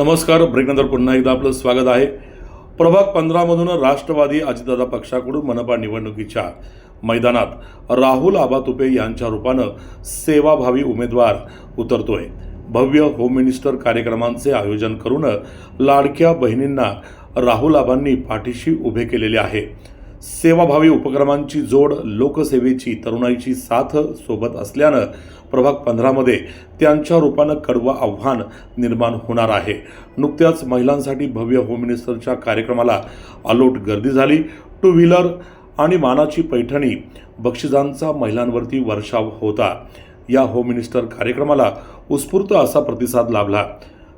नमस्कार ब्रेकनंतर पुन्हा एकदा आपलं स्वागत आहे. प्रभाग पंधरामधून राष्ट्रवादी अजितदादा पक्षाकडून मनपा निवडणुकीच्या मैदानात राहुल आबा तुपे यांच्या रूपानं सेवाभावी उमेदवार उतरतोय. भव्य होम मिनिस्टर कार्यक्रमांचे आयोजन करून लाडक्या बहिणींना राहुल आबांनी पाठीशी उभे केलेले आहे. सेवाभावी उपक्रमांची जोड लोकसेवेची तरुणाईची साथ सोबत असल्यानं प्रभाग पंधरामध्ये त्यांच्या रूपानं कडवं आव्हान निर्माण होणार आहे. नुकत्याच महिलांसाठी भव्य होम मिनिस्टरच्या कार्यक्रमाला अलोट गर्दी झाली. टू व्हीलर आणि मानाची पैठणी बक्षिसांचा महिलांवरती वर्षाव होता. या होम मिनिस्टर कार्यक्रमाला उत्स्फूर्त असा प्रतिसाद लाभला.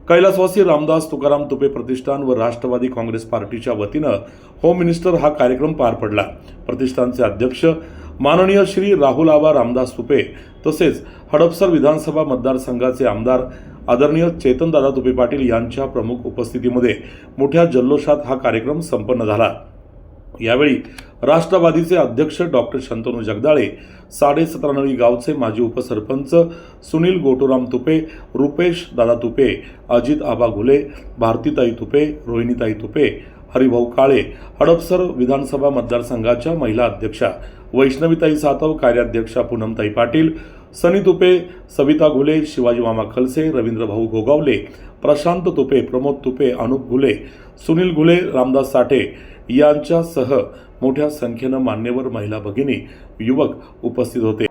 कैलासवासी रामदास तुकाराम तुपे प्रतिष्ठान व राष्ट्रवादी काँग्रेस पार्टीच्या वतीनं होम मिनिस्टर हा कार्यक्रम पार पडला. प्रतिष्ठानचे अध्यक्ष माननीय श्री राहुल आबा रामदास तुपे तसेच हडपसर विधानसभा मतदारसंघाचे आमदार आदरणीय चेतनदादा तुपे पाटील यांच्या प्रमुख उपस्थितीमध्ये मोठ्या जल्लोषात हा कार्यक्रम संपन्न झाला. यावेळी राष्ट्रवादीचे अध्यक्ष डॉक्टर शंतनू जगदाळे साडेसतरानवी गावचे माजी उपसरपंच सुनील गोटूराम तुपे रुपेश दादा तुपे अजित आबा घुले भारतीताई तुपे रोहिणीताई तुपे हरिभाऊ काळे हडपसर विधानसभा मतदारसंघाच्या महिला अध्यक्षा वैष्णवीताई सातव कार्याध्यक्षा पूनमताई पाटील सनी तुपे सविता घुले शिवाजी मामा खलसे रवींद्रभाऊ गोगावले प्रशांत तुपे प्रमोद तुपे अनुप घुले सुनील घुले रामदास साठे यांच्यासह मोठ्या संख्येनं मान्यवर महिला भगिनी युवक उपस्थित होते.